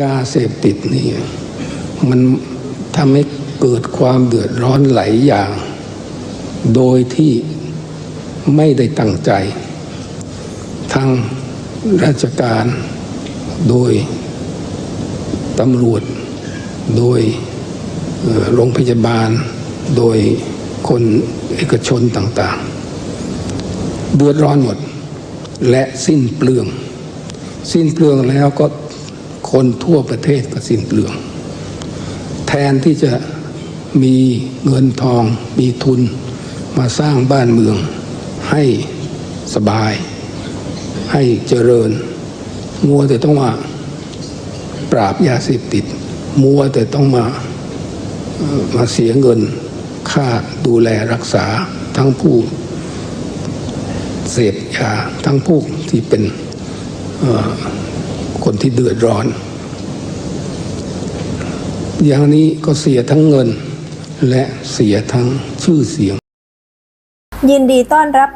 ยาเสพติดนี่มันทำให้เกิดความเดือดร้อนหลายอย่าง โดยที่ไม่ได้ตั้งใจทางราชการโดยตำรวจ โดยโรงพยาบาล โดยคนเอกชนต่างๆ เดือดร้อนหมด และสิ้นเปลือง สิ้นเปลืองแล้วก็ คนทั่วประเทศก็สิ้นเปลือง แทนที่จะมีเงินทองมีทุนมาสร้างบ้านเมือง ให้สบาย ให้เจริญ มัวแต่ต้องมาปราบยาเสพติด มัวแต่ต้องมามาเสียเงินค่าดูแลรักษาทั้งผู้เสพยาทั้งผู้ที่เป็น คนที่เดือดร้อน อย่างนี้ก็เสียทั้งเงินและเสียทั้งชื่อเสียง ยินดีต้อนรับ